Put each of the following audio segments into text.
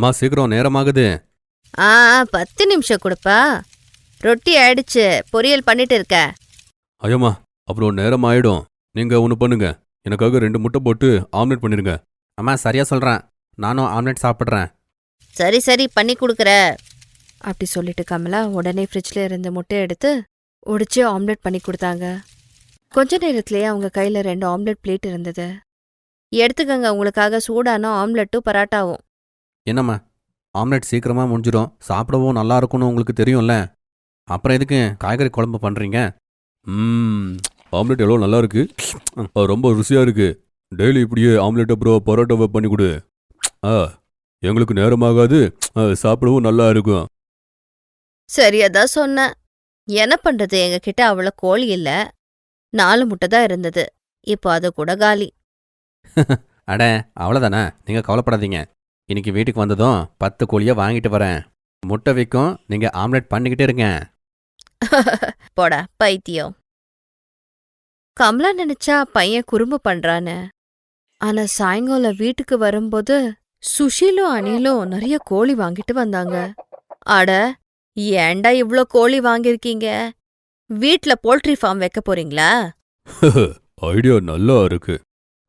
அம்மா சீக்கிரம் நேரமாகுது. ஆ பத்து நிமிஷம் கொடுப்பா. ரொட்டி ஆயிடுச்சு. பொரியல் பண்ணிட்டு இருக்க. ஐயம்மா அப்புறம் நேரம் ஆயிடும் நீங்க ஒன்று பண்ணுங்க. எனக்காக ரெண்டு முட்டை போட்டு ஆம்லெட் பண்ணிருங்க. அம்மா சரியா சொல்றேன். நானும் ஆம்லெட் சாப்பிட்றேன். சரி சரி பண்ணி கொடுக்குற. அப்படி சொல்லிட்டு கமலா உடனே ஃப்ரிட்ஜ்ல இருந்த முட்டையை எடுத்து உடைச்சு ஆம்லெட் பண்ணி கொடுத்தாங்க. கொஞ்ச நேரத்திலேயே அவங்க கையில ரெண்டு ஆம்லெட் பிளேட் இருந்தது. எடுத்துக்கங்க உங்களுக்காக சூடான ஆம்லெட்டும் பராட்டாவும். என்னம்மா ஆம்லெட் சீக்கிரமா முடிஞ்சிடும். சாப்பிடவும் நல்லா இருக்கும்னு உங்களுக்கு தெரியும்ல. அப்புறம் எதுக்கு காய்கறி குழம்பு பண்றீங்க? ம் ஆம்லெட் எவ்வளோ நல்லா இருக்கு. ரொம்ப ருசியா இருக்கு. டெய்லி இப்படியே ஆம்லெட் அப்புறம் பரோட்டாவை பண்ணி கொடு. ஆ எங்களுக்கு நேரமாகாது. சாப்பிடவும் நல்லா இருக்கும். சரியாதான் சொன்னேன். என்ன பண்றது? எங்க கிட்ட அவ்வளோ கோழி இல்ல. நாலு முட்டை தான் இருந்தது. இப்போ அது கூட காலி. அட அவ்வளோதானே? நீங்கள் கவலைப்படாதீங்க. இன்னைக்கு வீட்டுக்கு வந்ததும் பத்து கோழியை வாங்கிட்டு வரேன். முட்டை வைக்கும் நீங்கள் ஆம்லெட் பண்ணிக்கிட்டே இருங்க. போடா பைத்தியம். கமலா நினைச்சா பையன் குறும்பு பண்றான்னு. ஆனா சாயங்காலம் வீட்டுக்கு வரும்போது சுஷீலும் அனிலும் நிறைய கோழி வாங்கிட்டு வந்தாங்க. அட ஏன்டா இவ்ளோ கோழி வாங்கியிருக்கீங்க? வீட்ல போல்ட்ரி ஃபார்ம் வைக்க போறீங்களா? ஐடியா நல்லா இருக்கு.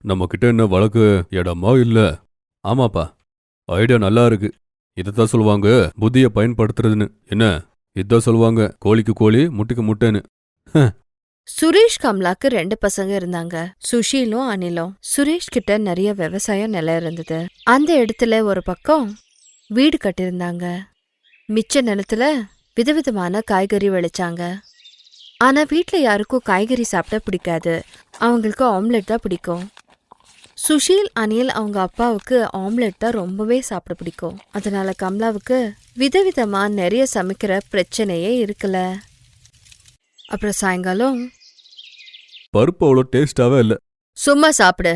நம்ம கிட்ட என்ன வழக்கு? இடமா இல்ல? ஆமாப்பா. ஐடியா நல்லா இருக்கு. இதைத்தான் சொல்லுவாங்க புத்திய பயன்படுத்துறதுன்னு. என்ன? இதான் சொல்லுவாங்க கோழிக்கு கோழி முட்டைக்கு முட்டைன்னு. சுரேஷ் கமலாக்கு ரெண்டு பசங்க இருந்தாங்க. சுஷீலும் அனிலும். சுரேஷ் கிட்ட நிறைய விவசாய நிலம் இருந்தது. அந்த இடத்துல ஒரு பக்கம் வீடு கட்டியிருந்தாங்க. மிச்ச நிலத்துல விதவிதமான காய்கறி விளைச்சாங்க. ஆனா வீட்டில் யாருக்கும் காய்கறி சாப்பிட பிடிக்காது. அவங்களுக்கு ஆம்லெட் தான் பிடிக்கும். சுஷீல் அனில் அவங்க அப்பாவுக்கு ஆம்லெட் தான் ரொம்பவே சாப்பிட பிடிக்கும். அதனால கமலாவுக்கு விதவிதமா நிறைய சமைக்கிற பிரச்சனையே இருக்கல அப்புறம் சாயங்காலம்? பருப்பு அவ்வளோ டேஸ்டாவே இல்ல. சும்மா சாப்பிடு.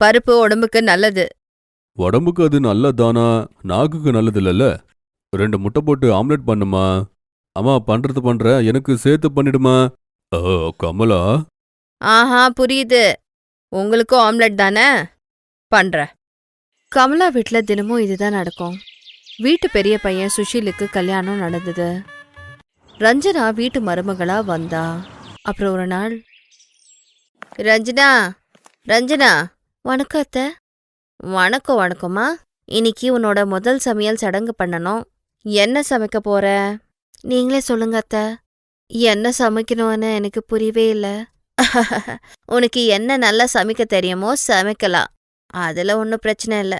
பருப்பு உடம்புக்கு நல்லது. உடம்புக்கு அது நல்லதானா? நாக்குக்கு நல்லது இல்லல்ல. ரெண்டு முட்டை போட்டு ஆம்லெட் பண்ணுமா? அம்மா பண்றது பண்ற எனக்கு சேர்த்து பண்ணிடுமா? ஓ கமலா? ஆஹா புரியுது. உங்களுக்கும் ஆம்லெட் தானே? பண்ற. கமலா வீட்ல தினமும் இதுதான் நடக்கும். வீட்டு பெரிய பையன் சுஷீலுக்கு கல்யாணம் நடந்தது. ரஞ்சனா வீட்டு மருமகளா வந்தா. அப்புறம் ஒரு நாள் ரஞ்சனா ரஞ்சனா. வணக்கம் அத்தை. வணக்கம் வணக்கம்மா. இன்னைக்கு உன்னோட முதல் சமையல் சடங்கு பண்ணணும். என்ன சமைக்க போற? நீங்களே சொல்லுங்க அத்தை. என்ன சமைக்கணும்னு எனக்கு புரியவே இல்ல. உனக்கு என்ன நல்லா சமைக்க தெரியுமோ சமைக்கலாம். அதுல ஒன்றும் பிரச்சனை இல்ல.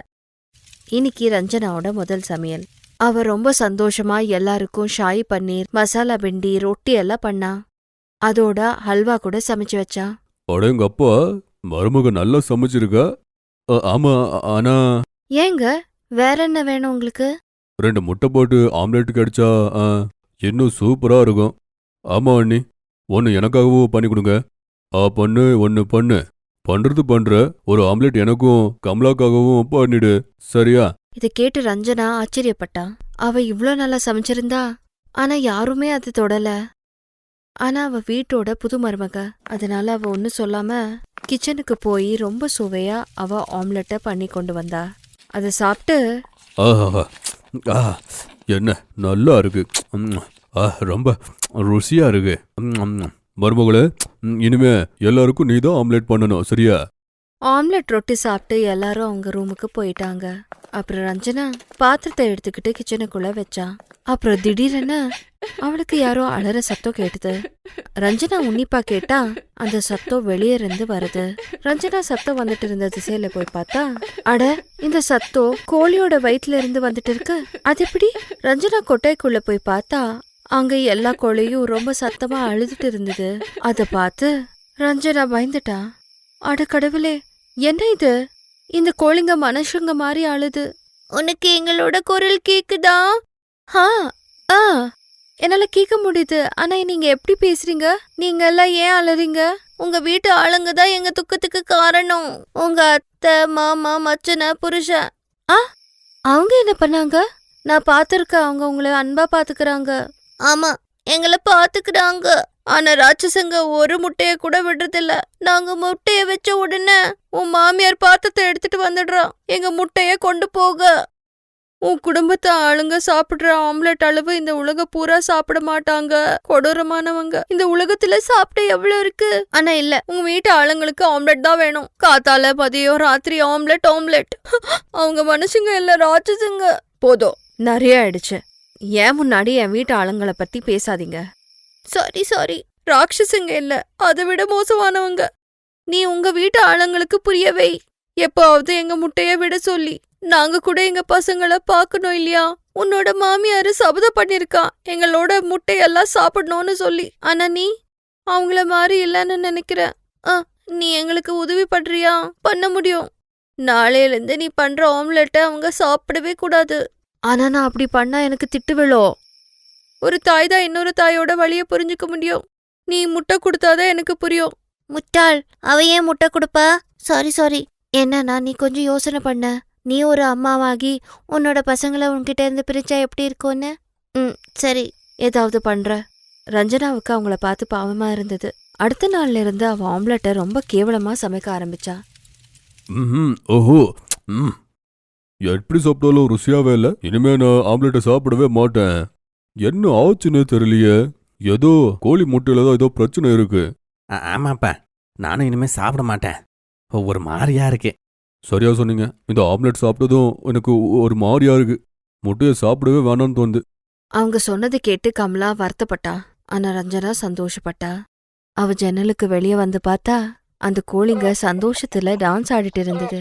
இன்னைக்கு ரஞ்சனாவோட முதல் சமையல். அவ ரொம்ப சந்தோஷமா எல்லாருக்கும் ஷாயி பன்னீர் மசாலா பிண்டி ரொட்டி எல்லாம் பண்ணா. அதோட ஹல்வா கூட சமைச்சு வச்சா. அட எங்க அப்பா மருமக நல்லா சமைச்சிருக்கா. ஆமா ஆனா ஏங்க வேற என்ன வேணும் உங்களுக்கு? ரெண்டு முட்டை போட்டு ஆம்லெட் கிடைச்சா இன்னும் சூப்பரா இருக்கும். ஆமா அண்ணி ஒன்னு எனக்காகவும் பண்ணி கொடுங்க. ஆ பண்ணு ஒன்னு பண்ணு. பண்றது பண்ற ஒரு ஆம்லெட் எனக்கும் கமலாக்காகவும் பண்ணிடு. சரியா? இதை கேட்டு ரஞ்சனா ஆச்சரியப்பட்டா. அவ இவ்ளோ நல்லா சமைச்சிருந்தா ஆனா யாருமே அது தொடல. ஆனா அவ வீட்டோட புது மருமக அதனால அவ ஒன்னும் சொல்லாம கிச்சனுக்கு போய் ரொம்ப சுவையா அவ ஆம்லெட்டை பண்ணி கொண்டு வந்தா. அதை சாப்பிட்டு ஆஹா ஆ என்ன நல்லா இருக்கு. ஆ ரொம்ப ருசியா இருக்கு. மருமகளே ம், இனிமே எல்லாருக்கும் நீ தான் ஆம்லெட் பண்ணணும் சரியா? ஆம்லெட் ரொட்டி சாப்பிட்டு எல்லாரும் அவங்க ரூமுக்கு போயிட்டாங்க. அப்புறம் ரஞ்சனா பாத்திரத்தை எடுத்துக்கிட்டு கிச்சனுக்குள்ள வச்சா அப்புறம் திடீரென அவளுக்கு யாரோ அலற சத்தம் கேட்டது. ரஞ்சனா உன்னிப்பா கேட்டா அந்த சத்தம் வெளியே இருந்து வருது. ரஞ்சனா சத்தம் வந்துட்டு இருந்த திசையில போய் பார்த்தா அட இந்த சத்தம் கோழியோட வயிற்றுல இருந்து வந்துட்டு இருக்கு. அது எப்படி? ரஞ்சனா கொட்டைக்குள்ள போய் பார்த்தா அங்க எல்லா கோழியும் ரொம்ப சத்தமா அழுதுட்டு இருந்தது. அத பார்த்து ரஞ்சனா பயந்துட்டா. அட கடவுளே என்ன இது? இந்த கோழிங்க மனுஷங்க மாதிரி அழுது. உனக்கு எங்களோட குரல் கேக்குதா? ஆ ஆ. என்னால கேட்க முடியுது. ஆனா நீங்க எப்படி பேசுறீங்க? நீங்க எல்லாம் ஏன் அலறீங்க உங்க வீட்டு ஆளுங்க தான் எங்க துக்கத்துக்கு காரணம். உங்க அத்தை மாமா மச்சன புருஷன். அவங்க என்ன பண்ணாங்க? நான் பார்த்துருக்கேன். அவங்க உங்களை அன்பா பாத்துக்கிறாங்க ஆமா எங்களை பாத்துக்கிறாங்க. ஆனா ராட்சசங்க ஒரு முட்டைய கூட விடுறதில்ல. நாங்க முட்டைய வச்ச உடனே உன் மாமியார் பாத்திரத்தை எடுத்துட்டு வந்துடுறான். எங்க முட்டைய கொண்டு போக. உன் குடும்பத்தை ஆளுங்க சாப்பிடுற ஆம்லெட் அளவு இந்த உலக பூரா சாப்பிட மாட்டாங்க. கொடூரமானவங்க. இந்த உலகத்துல சாப்பிட எவ்வளவு இருக்கு? ஆனா இல்ல உங்க வீட்டு ஆளுங்களுக்கு ஆம்லெட் தான் வேணும். காத்தால மதியம் ராத்திரி ஆம்லெட் ஆம்லெட். அவங்க மனுஷங்க இல்ல ராட்சசுங்க. போதும் நிறைய ஆயிடுச்சு. ஏன் முன்னாடி என் வீட்டு ஆளுங்களை பத்தி பேசாதீங்க? சாரி சாரி ராட்சசுங்க இல்ல. அதை விட மோசமானவங்க. நீ உங்க வீட்டு ஆளுங்களுக்கு புரியவை. எப்பாவது எங்க முட்டைய விட சொல்லி. நாங்க கூட எங்க பசங்கள பாக்கணும் இல்லையா? உன்னோட மாமியாரு சபதம் பண்ணிருக்கா எங்களோட முட்டையெல்லாம் சாப்பிடணும்னு சொல்லி. ஆனா நீ? அவங்கள மாதிரி இல்லைன்னு நினைக்கிறேன். ஆ, நீ எங்களுக்கு உதவி பண்றியா? பண்ண முடியும். நாளையில இருந்து நீ பண்ற ஆம்லெட்டை அவங்க சாப்பிடவே கூடாது. ஆனா நான் அப்படி பண்ணா எனக்கு திட்டு விழும் ஒரு தாய் தான் இன்னொரு தாயோட வழிய புரிஞ்சுக்க முடியும். நீ முட்டை கொடுத்தாதான் எனக்கு புரியும். முட்டாள் அவ ஏன் முட்டை கொடுப்பா? Sorry sorry. என்னன்னா நீ கொஞ்சம் யோசனை பண்ண. நீ ஒரு அம்மாவாகி உன்னோட பசங்களை உன்கிட்ட இருந்து பிரிச்சா எப்படி இருக்கும்னு? ம் சரி. ஏதாவது பண்ற. ரஞ்சனாவுக்கு அவங்கள பார்த்து பாவமா இருந்தது. அடுத்த நாள்ல இருந்து அவ ஆம்லெட்டை ரொம்ப கேவலமா சமைக்க ஆரம்பிச்சா. ம் ஓஹோ. ம். எப்படி சாப்பிட்டாலும் ருசியாவே இல்லை. இனிமே நான் ஆம்லெட்டை சாப்பிடவே மாட்டேன். என்ன ஆச்சுன்னு தெரியலையே. ஏதோ கோழி முட்டையில தான் ஏதோ பிரச்சனை இருக்கு. ஆமாப்பா. நானும் இனிமே சாப்பிட மாட்டேன். ஒரு மாதிரியா இருக்கு. சரியா சொன்னீங்க. இந்த ஆம்லெட் சாப்பிட்டதும் எனக்கு ஒரு மாதிரியா இருக்கு. முட்டையை சாப்பிடவே வேணாம்னு தோணுது. அவங்க சொன்னது கேட்டு கமலா வருத்தப்பட்டா. ஆனா ரஞ்சனா சந்தோஷப்பட்டா. அவ ஜன்னலுக்கு வெளியே வந்து பார்த்தா அந்த கோழிங்க சந்தோஷத்துல டான்ஸ் ஆடிட்டு இருந்தது.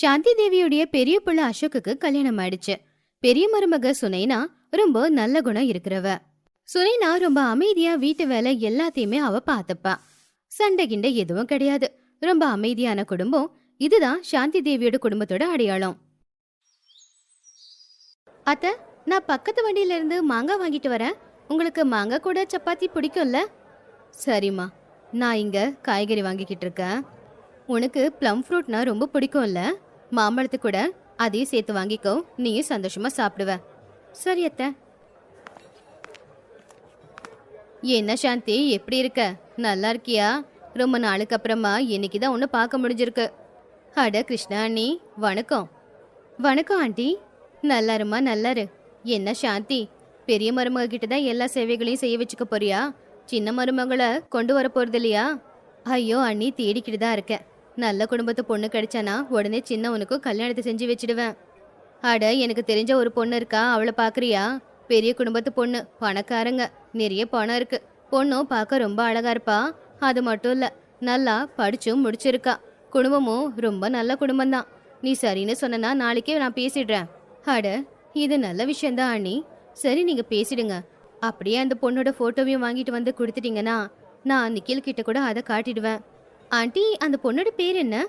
சாந்தி தேவியுடைய பெரிய பிள்ளை அசோக்குக்கு கல்யாணம் ஆயிடுச்சு. பெரிய மருமக சுனைனா ரொம்ப நல்ல குணம் இருக்கிறவ. சுனைனா ரொம்ப அமைதியா வீட்டு வேலை எல்லாத்தையுமே அவ பாத்துப்பா சண்டை கிண்டை எதுவும் கிடையாது. ரொம்ப அமைதியான குடும்பம். இதுதான் சாந்தி தேவியோட குடும்பத்தோட அடையாளம். அத்த நான் பக்கத்து வண்டியில இருந்து மாங்காய் வாங்கிட்டு வரேன். உங்களுக்கு மாங்காய் கூட சப்பாத்தி பிடிக்கும்ல? சரிம்மா. நான் இங்க காய்கறி வாங்கிக்கிட்டு இருக்கேன். உனக்கு ப்ளம் ஃப்ரூட்னா ரொம்ப பிடிக்கும்ல? மாம்பழத்து கூட அதையும் சேர்த்து வாங்கிக்கோ. நீயும் சந்தோஷமா சாப்பிடுவ. சரி அத்தை. என்ன சாந்தி எப்படி இருக்க? நல்லா இருக்கியா? ரொம்ப நாளுக்கு அப்புறமா இன்னைக்கு தான் ஒன்று பார்க்க முடிஞ்சிருக்கு. அட கிருஷ்ணா அண்ணி வணக்கம். வணக்கம் ஆண்டி. நல்லாருமா நல்லாரு. என்ன சாந்தி பெரிய மருமக கிட்ட தான் எல்லா சேவைகளையும் செய்ய வச்சுக்க போறியா? சின்ன மருமகளை கொண்டு வர போறது இல்லையா ஐயோ அண்ணி தேடிக்கிட்டு தான் இருக்கேன். நல்ல குடும்பத்து பொண்ணு கிடைச்சானா உடனே சின்னவனுக்கும் கல்யாணத்தை செஞ்சு வச்சிடுவேன். அட எனக்கு தெரிஞ்ச ஒரு பொண்ணு இருக்கா? அவளை பார்க்குறியா பெரிய குடும்பத்து பொண்ணு பணக்காரங்க நிறைய பணம் இருக்கு. பொண்ணும் பார்க்க ரொம்ப அழகா இருப்பா. அது மட்டும் இல்லை நல்லா படிச்சும் முடிச்சிருக்கா. குடும்பமும் ரொம்ப நல்ல குடும்பம்தான். நீ சரின்னு சொன்னா நாளைக்கே நான் பேசிடுறேன். அட இது நல்ல விஷயம்தான் அண்ணி. சரி நீங்க பேசிடுங்க. அப்படியே அந்த பொண்ணோட போட்டோவையும் வாங்கிட்டு வந்து கொடுத்துட்டீங்கன்னா நான் நிக்கில் கிட்ட கூட அதை காட்டிடுவேன். ஆண்டி அந்த பொண்ணோட பேர் என்ன?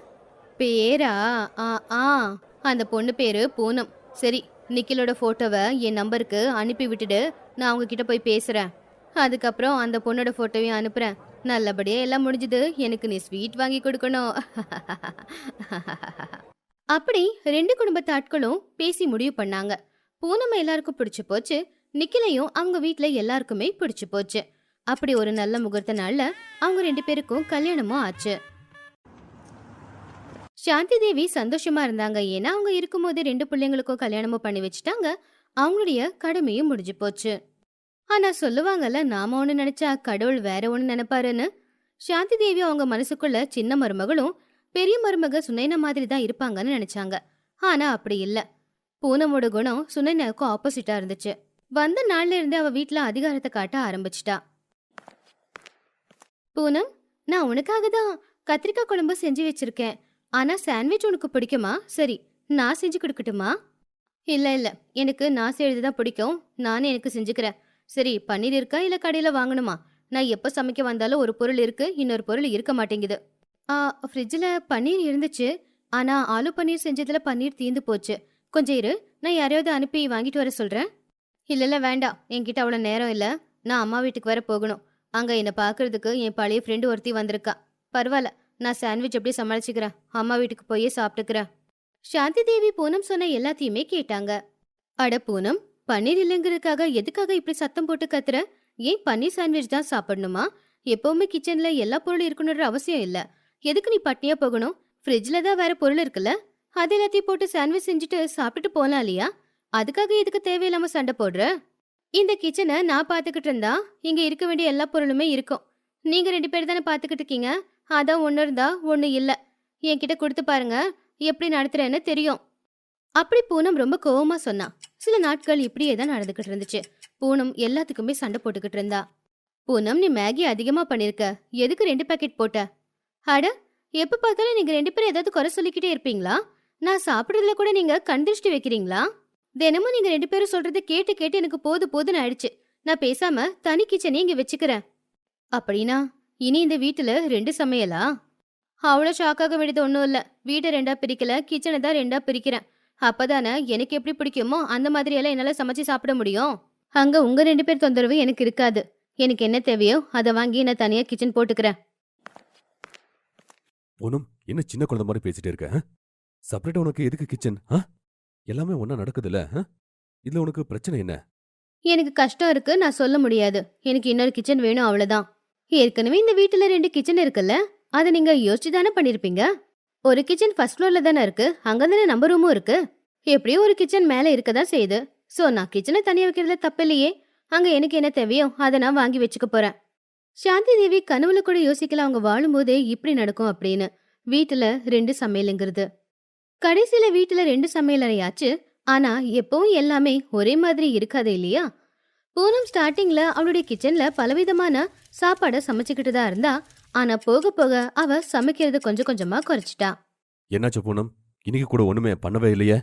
பேரா? ஆ ஆ. அந்த பொண்ணு பேரு பூனம். சரி நிக்கிலோட ஃபோட்டோவை என் நம்பருக்கு அனுப்பி விட்டுடு. நான் அவங்கக்கிட்ட போய் பேசுகிறேன் அதுக்கப்புறம் அந்த பொண்ணோட ஃபோட்டோவையும் அனுப்புகிறேன் நல்லபடியாக எல்லாம் முடிஞ்சது. எனக்கு நீ ஸ்வீட் வாங்கி கொடுக்கணும். அப்படி ரெண்டு குடும்பத்து ஆட்களும் பேசி முடிவு பண்ணாங்க. பூனம் எல்லாருக்கும் பிடிச்சு போச்சு. நிக்கிலையும் அவங்க வீட்டில் எல்லாருக்குமே பிடிச்சு போச்சு. அப்படி ஒரு நல்ல முகூர்த்த நாள்ல அவங்க ரெண்டு பேருக்கும் கல்யாணமும் ஆச்சு. சாந்தி தேவி சந்தோஷமா இருந்தாங்க. ஏன்னா அவங்க இருக்கும்போது ரெண்டு பிள்ளைங்களுக்கும் கல்யாணமும் பண்ணி வச்சுட்டாங்க. அவங்களுடைய கடமையும் முடிஞ்சு போச்சு. ஆனா சொல்லுவாங்கல்ல நாம ஒன்று நினைச்சா கடவுள் வேற ஒன்று நினைப்பாருன்னு. சாந்தி தேவி அவங்க மனசுக்குள்ள சின்ன மருமகளும் பெரிய மருமக சுனைனா மாதிரி தான் இருப்பாங்கன்னு நினைச்சாங்க. ஆனா அப்படி இல்ல. பூனமோட குணம் சுனைனாவுக்கும் ஆப்போசிட்டா இருந்துச்சு. வந்த நாள்ல இருந்து அவ வீட்டுல அதிகாரத்தை காட்ட ஆரம்பிச்சிட்டா. பூனம் நான் உனக்காக தான் கத்திரிக்காய் குழம்பு செஞ்சு வச்சிருக்கேன். ஆனா சாண்ட்விச் உனக்கு பிடிக்குமா? சரி நான் செஞ்சு கொடுக்கட்டுமா? இல்ல இல்ல எனக்கு நான் செய்யறது தான் பிடிக்கும். நானே எனக்கு செஞ்சுக்கிறேன். சரி பன்னீர் இருக்கா இல்ல கடையில வாங்கணுமா? நான் எப்போ சமைக்க வந்தாலும் ஒரு பொருள் இருக்கு இன்னொரு பொருள் இருக்க மாட்டேங்குது. ஆ ஃப்ரிட்ஜில் பன்னீர் இருந்துச்சு. ஆனா ஆலு பன்னீர் செஞ்சதுல பன்னீர் தீந்து போச்சு. கொஞ்சம் இரு நான் யாரையாவது அனுப்பி வாங்கிட்டு வர சொல்றேன். இல்ல வேண்டாம். என்கிட்ட அவ்வளோ நேரம் இல்ல. நான் அம்மா வீட்டுக்கு வர போகணும். அங்க என்னை பார்க்கறதுக்கு என் பழைய ஃப்ரெண்டு ஒருத்தி வந்திருக்கா. பரவாயில்ல நான் சாண்ட்விச் எப்படி சமாளிச்சுக்கிறேன்? அம்மா வீட்டுக்கு போய் சாப்பிட்டுக்கிறேன். சாந்தி தேவி பூனம் சொன்ன எல்லாத்தையுமே கேட்டாங்க. அட பூனம் பன்னீர் இல்லைங்கிறதுக்காக எதுக்காக இப்படி சத்தம் போட்டு கத்துற? ஏன் பன்னீர் சாண்ட்விச் தான் சாப்பிடணுமா? எப்பவுமே கிச்சன்ல எல்லா பொருளும் இருக்கணுன்ற அவசியம் இல்ல. எதுக்கு நீ பட்னியா போகணும்? ஃப்ரிட்ஜ்ல தான் வேற பொருள் இருக்குல்ல? அது எல்லாத்தையும் போட்டு சாண்ட்விச் செஞ்சுட்டு சாப்பிட்டுட்டு போலாம் இல்லையா? அதுக்காக எதுக்கு தேவையில்லாம சண்டை போடுற? இந்த கிச்சனை நான் பார்த்துக்கிட்டு இருந்தா இங்க இருக்க வேண்டிய எல்லா பொருளுமே இருக்கும். நீங்க ரெண்டு பேர் தானே பாத்துக்கிட்டு இருக்கீங்க? அதான் ஒன்று இருந்தா ஒன்று இல்ல. என்கிட்ட கொடுத்து பாருங்க எப்படி நடத்துறேன்னு தெரியும். அப்படி பூனம் ரொம்ப கோவமா சொன்னா. சில நாட்கள் இப்படியே தான் நடந்துகிட்டு இருந்துச்சு. பூனம் எல்லாத்துக்குமே சண்டை போட்டுக்கிட்டு இருந்தா. பூனம் நீ மேகி அதிகமா பண்ணிருக்க. எதுக்கு ரெண்டு பாக்கெட் போட்ட? அட எப்ப பார்த்தாலும் நீங்க ரெண்டு பேரும் ஏதாவது குறை சொல்லிக்கிட்டே இருப்பீங்களா? நான் சாப்பிடுறதுல கூட நீங்க கண் திருஷ்டி வைக்கிறீங்களா? தினமும் நீங்க ரெண்டு பேரும் சொல்றத கேட்டு கேட்டு எனக்கு போது போதுன்னு ஆயிடுச்சு. நான் பேசாம தனி கிச்சனே இங்க வச்சுக்கிறேன். அப்படின்னா இனி இந்த வீட்டுல ரெண்டு சமையலா? அவ்வளோ ஷாக்காக வேண்டியது ஒன்றும் இல்லை. வீட்டை ரெண்டா பிரிக்கல கிச்சனை தான் ரெண்டா பிரிக்கிறேன். அப்பதானே எனக்கு எப்படி பிடிக்குமோ அந்த மாதிரியெல்லாம் என்னால என்னால் சமைச்சு சாப்பிட முடியும்? அங்க உங்க ரெண்டு பேர் தொந்தரவு எனக்கு இருக்காது. எனக்கு என்ன தேவையோ அதை வாங்கி நான் தனியா கிச்சன் போட்டுக்கிறேன். பூனம் என்ன சின்ன குழந்தை மாதிரி பேசிட்டே இருக்க செப்பரேட்டா உனக்கு எதுக்கு கிச்சன் ஆ? எல்லாமே ஒண்ணா நடக்குதுல்ல ஆ? இதுல உனக்கு பிரச்சனை என்ன? எனக்கு கஷ்டம் இருக்கு நான் சொல்ல முடியாது. எனக்கு இன்னொரு கிச்சன் வேணும் அவ்வளவுதான். ஏற்கனவே இந்த வீட்டுல ரெண்டு கிச்சன் இருக்குல்ல அதை நீங்க யோசிச்சு தானே பண்ணிருப்பீங்க? ஒரு கிச்சன் ஃபர்ஸ்ட் ஃப்ளோர்ல தானே இருக்கு அங்க தானே நம்ம ரூமும் இருக்கு. எப்படியும் ஒரு கிச்சன் மேல இருக்கதான் செய்யுது. சோ நான் கிச்சனை தனியா வைக்கிறதுல தப்பில்லையே. அங்க எனக்கு என்ன தேவையோ அதை நான் வாங்கி வச்சுக்க போறேன். சாந்தி தேவி கனவுல கூட யோசிக்கல அவங்க வாழும்போதே இப்படி நடக்கும் அப்படின்னு. வீட்டுல ரெண்டு சமையலுங்கிறது. கடைசியில வீட்டுல ரெண்டு சமையல் அறையாச்சு ஆனா எப்பவும் எல்லாமே ஒரே மாதிரி இருக்காது இல்லையா? பூனம் ஸ்டார்டிங்ல அவளுடைய கிச்சன்ல பலவிதமான சாப்பாடை சமைச்சுக்கிட்டு தான் இருந்தா. ஆனா போக போக அவ சமைக்கிறது கொஞ்சம் கொஞ்சமா குறைச்சிட்டா. என்னாச்சு பூனம்? இன்னைக்கு கூட ஒண்ணுமே பண்ணவே இல்லையே.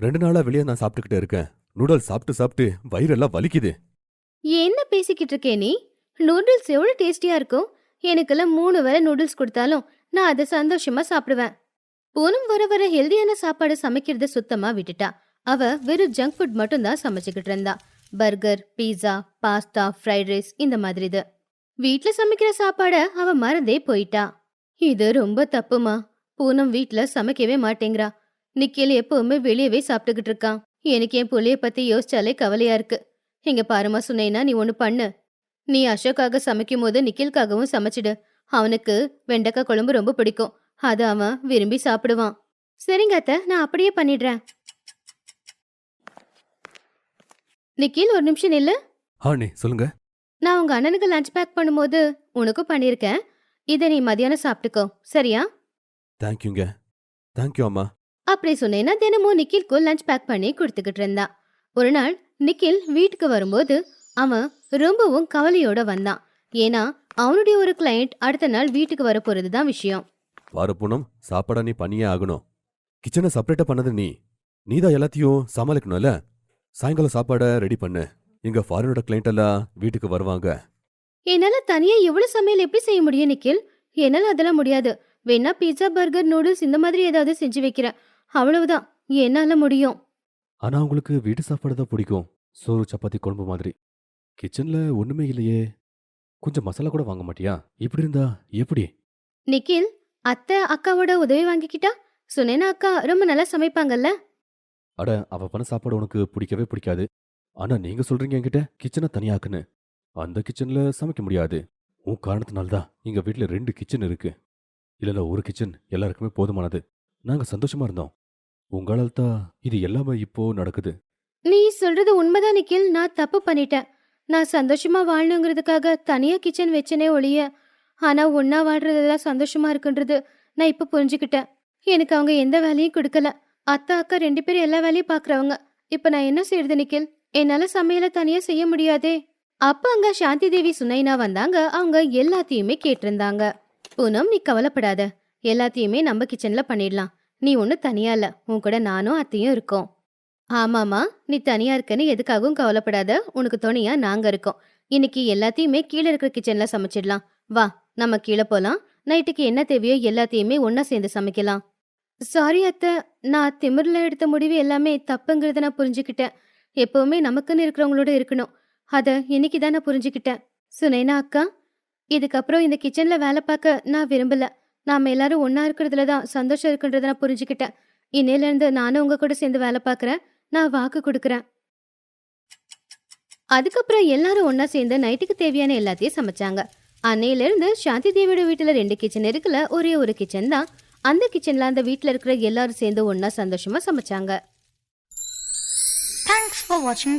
ரெண்டு நாளா வெளியே நான் சாப்பிட்டுக்கிட்டே இருக்கேன். நூடல்ஸ் சாப்பிட்டு சாப்பிட்டு வயிறெல்லாம் வலிக்குது. என்ன பேசிக்கிட்டு இருக்கே நீ? நூடுல்ஸ் எவ்வளவு டேஸ்டியா இருக்கும். எனக்கெல்லாம் மூணு வேளை நூடுல்ஸ் கொடுத்தாலும் நான் அதை சந்தோஷமா சாப்பிடுவேன். பூனம் வர வர ஹெல்தியான சாப்பாடு சமைக்கிறத சுத்தமா விட்டுட்டா. அவ வெறும் ஜங்க் ஃபுட் மட்டும் தான் சமைச்சுக்கிட்டு இருந்தா. Burger pizza pasta fried rice இந்த மாதிரி இது வீட்ல சமைக்கிற சாப்பாட அவ மறந்தே போயிட்டா. இது ரொம்ப தப்புமா? பூனம் வீட்ல சமைக்கவே மாட்டேங்கிறா. நிக்கில் எப்பவுமே வெளியவே சாப்பிட்டுக்கிட்டு இருக்கான் எனக்கு என் புள்ளைய பத்தி யோசிச்சாலே கவலையா இருக்கு. இங்க பாருமா சொன்னேன்னா நீ ஒண்ணு பண்ணு. நீ அசோக்காக சமைக்கும் போது நிக்கில்காகவும் சமைச்சிடு. அவனுக்கு வெண்டைக்காய் குழம்பு ரொம்ப பிடிக்கும். அது அவன் விரும்பி சாப்பிடுவான். சரிங்க அத்தை நான் அப்படியே பண்ணிடுறேன். நிக்கில் ஒரு நிமிஷம் நில்லு. ஆண்ணே சொல்லுங்க. நான் உங்க அண்ணனுக்கு லஞ்ச் பேக் பண்ணும்போது உனக்கும் பண்ணியிருக்கேன் இதை நீ மதியானம் சாப்பிட்டுக்கோ. சரியா? தேங்க்யூங்க தேங்க்யூ அம்மா. அப்படி சொன்னேன்னா தினமும் நிக்கில்க்கு லஞ்ச் பேக் பண்ணி கொடுத்துக்கிட்டு இருந்தா. ஒரு நாள் நிக்கில் வீட்டுக்கு வரும்போது அவன் ரொம்பவும் கவலையோட வந்தான். ஏன்னா அவனுடைய ஒரு கிளையண்ட் அடுத்த நாள் வீட்டுக்கு வர போறது தான் விஷயம். வார பூனம் சாப்பாடா நீ பண்ணியே ஆகணும். கிச்சனை செப்பரேட்டா பண்ணது நீ. நீதான் எல்லாத்தையும் சமாளிக்கணும்ல? சாயங்காலம் சாப்பாடை ரெடி பண்ணு. எங்க ஃபாரினோட கிளைண்ட் எல்லாம் வீட்டுக்கு வருவாங்க. என்னால தனியா எவ்வளவு சமையல் எப்படி செய்ய முடியும் நிக்கில்? என்னால அதெல்லாம் முடியாது. வேணா பீட்சா பர்கர் நூடுல்ஸ் இந்த மாதிரி ஏதாவது செஞ்சு வைக்கிறேன். அவ்வளவுதான். என்னால முடியும். ஆனா உங்களுக்கு வீட்டு சாப்பாடு தான் பிடிக்கும். சோறு சப்பாத்தி குழம்பு மாதிரி. கிச்சன்ல ஒண்ணுமே இல்லையே. கொஞ்சம் மசாலா கூட வாங்க மாட்டியா? இப்படி இருந்தா எப்படி? நிக்கில் அத்தை அக்காவோட உதவி வாங்கிக்கிட்டா? சுனேனா அக்கா ரொம்ப நல்லா சமைப்பாங்கல்ல? அட அவ பண்ண சாப்பாடு உனக்கு பிடிக்கவே பிடிக்காது. ஆனா நீங்க சொல்றீங்க என்கிட்ட கிச்சனை தனியாக்குன்னு. அந்த கிச்சன்ல சமைக்க முடியாது. உன் காரணத்தினால தான் எங்க வீட்ல ரெண்டு கிச்சன் இருக்கு. இல்லல ஒரு கிச்சன் எல்லாருக்குமே போதுமானது. நாங்க சந்தோஷமா இருந்தோம். உங்களால் தான் இது எல்லாமே இப்போ நடக்குது. நீ சொல்றது உண்மைதான் நிக்கில். நான் தப்பு பண்ணிட்டேன். நான் சந்தோஷமா வாழணுங்கிறதுக்காக தனியா கிச்சன் வச்சனே ஒழிய ஆனா ஒன்னா வாழ்றதெல்லாம் சந்தோஷமா இருக்குன்றது நான் இப்ப புரிஞ்சுக்கிட்டேன். எனக்கு அவங்க எந்த வேலையும் கொடுக்கல. அத்தா அக்கா ரெண்டு பேரும் எல்லா வேலையும் பாக்குறவங்க. இப்ப நான் என்ன செய்யறது நிக்கில்? என்னால சமையல தனியா செய்ய முடியாதே. அப்ப அங்க சாந்தி தேவி சுனைனா வந்தாங்க. அவங்க எல்லாத்தையுமே கேட்டிருந்தாங்க. பூனம் நீ கவலைப்படாத. எல்லாத்தையுமே நம்ம கிச்சன்ல பண்ணிடலாம். நீ ஒன்னும் தனியா இல்ல. உன் கூட நானும் அத்தையும் இருக்கோம். ஆமாமா நீ தனியா இருக்கன்னு எதுக்காகவும் கவலைப்படாத. உனக்கு துணையா நாங்க இருக்கோம். இன்னைக்கு எல்லாத்தையுமே கீழே இருக்கிற கிச்சன்ல சமைச்சிடலாம். வா நம்ம கீழே போலாம். நைட்டுக்கு என்ன தேவையோ எல்லாத்தையுமே ஒன்னா சேர்ந்து சமைக்கலாம். சாரி அத்தை நான் திமிர்ல எடுத்த முடிவு எல்லாமே தப்புங்கிறத நான் புரிஞ்சுக்கிட்டேன். எப்பவுமே நமக்குன்னு இருக்கிறவங்களோட இருக்கணும். அத இன்னைக்கு தான் நான் புரிஞ்சுக்கிட்டேன். சுனைனா அக்கா இதுக்கப்புறம் இந்த கிச்சன்ல வேலை பார்க்க நான் விரும்பல. நாம எல்லாரும் ஒன்றா இருக்கிறதுல தான் சந்தோஷம் இருக்குன்றத நான் புரிஞ்சுக்கிட்டேன். இன்னையில இருந்து நானும் உங்க கூட சேர்ந்து வேலை பார்க்கறேன். நான் வாக்கு கொடுக்கறேன். அதுக்கப்புறம் எல்லாரும் ஒன்றா சேர்ந்து நைட்டுக்கு தேவையான எல்லாத்தையும் சமைச்சாங்க. அன்னையில இருந்து சாந்தி தேவியோட வீட்டில் ரெண்டு கிச்சன் இருக்குல்ல ஒரே ஒரு கிச்சன் தான் அந்த கிச்சன்ல அந்த வீட்ல இருக்கிற எல்லாரும் சேர்ந்து ஒன்றா சந்தோஷமா சமைச்சாங்க Thanks for watching.